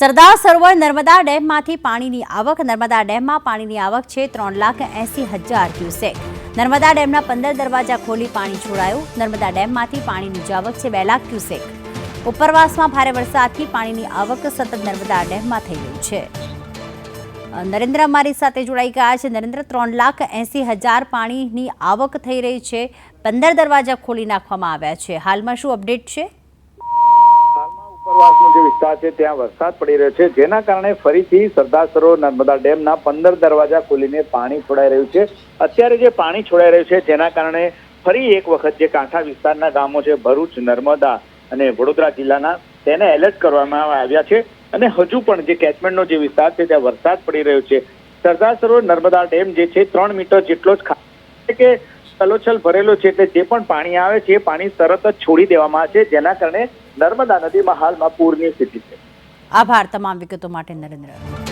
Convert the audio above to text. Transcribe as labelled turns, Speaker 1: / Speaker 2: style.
Speaker 1: સરદાર સરોવર નર્મદા ડેમમાંથી પાણીની આવક, નર્મદા ડેમમાં પાણીની આવક છે ત્રણ લાખ એંસી હજાર ક્યુસેક. નર્મદા ડેમના પંદર દરવાજા ખોલી પાણી છોડાયું. નર્મદા ડેમમાંથી પાણીની આવક છે બે લાખ ક્યુસેક. ઉપરવાસમાં ભારે વરસાદથી પાણીની આવક સતત નર્મદા ડેમમાં થઈ રહી છે. નરેન્દ્ર અમારી સાથે જોડાઈ ગયા છે. નરેન્દ્ર, ત્રણ લાખ એંસી હજાર પાણીની આવક થઈ રહી છે. પંદર દરવાજા ખોલી નાખવામાં આવ્યા છે. હાલમાં શું અપડેટ છે?
Speaker 2: ઉપરવાસનો જે વિસ્તાર છે, ત્યાં વરસાદ પડી રહ્યો છે. જેના કારણે ફરીથી સરદાર સરોવર નર્મદા ડેમના પંદર દરવાજા ખોલીને પાણી છોડાઈ રહ્યું છે. અત્યારે જે પાણી છોડાઈ રહ્યું છે, જેના કારણે ફરી એક વખત જે કાંઠા વિસ્તારના ગામો છે, ભરૂચ, નર્મદા અને વડોદરા જિલ્લાના, તેને એલર્ટ કરવામાં આવ્યા છે. અને હજુ પણ જે કેચમેન્ટનો જે વિસ્તાર છે, ત્યાં વરસાદ પડી રહ્યો છે. સરદાર સરોવર નર્મદા ડેમ જે છે, ત્રણ મીટર જેટલો જ કે તલોછલ ભરેલો છે એટલે જે પણ પાણી આવે છે એ પાણી તરત જ છોડી દેવામાં આવે છે જેના કારણે નર્મદા નદીમાં હાલમાં પૂરની સ્થિતિ છે.
Speaker 1: આભાર તમામ વિગતો માટે નરેન્દ્ર.